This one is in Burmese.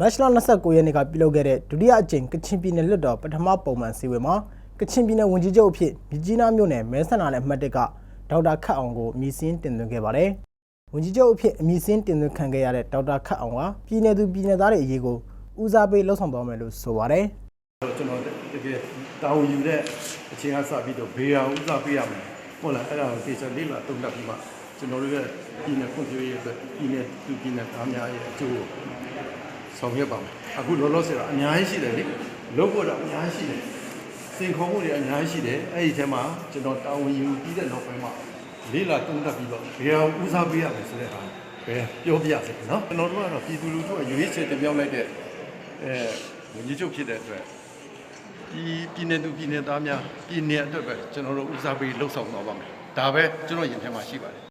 မတ်လ29ရက်နေ့ကပြုလုပ်ခဲ့တဲ့ဒုတိယအကြိမ်ကချင်ပြည်နယ်လွှတ်တော်ပထမပုံမှန်စည်းဝေးမှာကချင်ပြည်နယ်ဝန်ကြီးချုပ်အဖြစ်မြကြီးနားမြို့နယ်မဲဆန္ဒနယ်အမှတ်၁ကဒေါက်တာခတ်အောင်ကိုအမည်စင်းတင်သွင်းခဲ့ပါတယ်။ဝန်ကြီးချုပ်အဖြစ်အမည်စင်းတင်သွင်းခံခဲ့ရတဲ့ဒေါက်တာခတ်အောင်ကပြည်내သူပြည်내သားတွေအရေးကိုဦးစားပေးလှုပ်ဆောင်သွားမယ်လို့ဆိုပါတယ်။ကျွန်တော်တကယ်တာဝန်ယူတဲ့အချိန်ကစပြီးတော့ဘေးဟာဥစားပေးရမယ်ဟုတ်လားအဲ့ဒါကိုသေချာလေးလာတုံ့တက်ပြီးမှကျွန်တော်တို့ရဲ့ပြည်နယ်ဖွံ့ဖြိုးရေးအတွက်ပြည်နယ်သူပြည်နယ်သားများရဲ့အကျိုးကို ဆောင်ရွက်ပါမယ်အခုလောလောဆယ်တော့အများကြီးရှိတယ်လေလုပ်ဖို့တော့အများကြီးရှိတယ်စင်ခေါ်မှုတွေအများကြီးရှိတယ်အဲ့ဒီထဲမှာကျွန်တော်တာဝန်ယူပြီးတဲ့နောက်ပိုင်းမှာလေးလာတုံ့တက်ပြီးတော့ဘေးဟာဥစားပေးရမယ်ဆိုတဲ့ဟာပဲပြောပြရစေနော်ကျွန်တော်တို့ကတော့ပြည်သူလူထုကရွေးချယ်တင်မြှောက်လိုက်တဲ့အဲဝန်ကြီးချုပ်ဖြစ်တဲ့အတွက်ဒီပြည်နယ်သူပြည်နယ်သားများပြည်နယ်အတွက်ပဲကျွန်တော်တို့ဦးစားပေးလှုပ်ဆောင်သွားပါမယ်ဒါပဲကျွန်တော်ရင်ထဲမှာရှိပါတယ်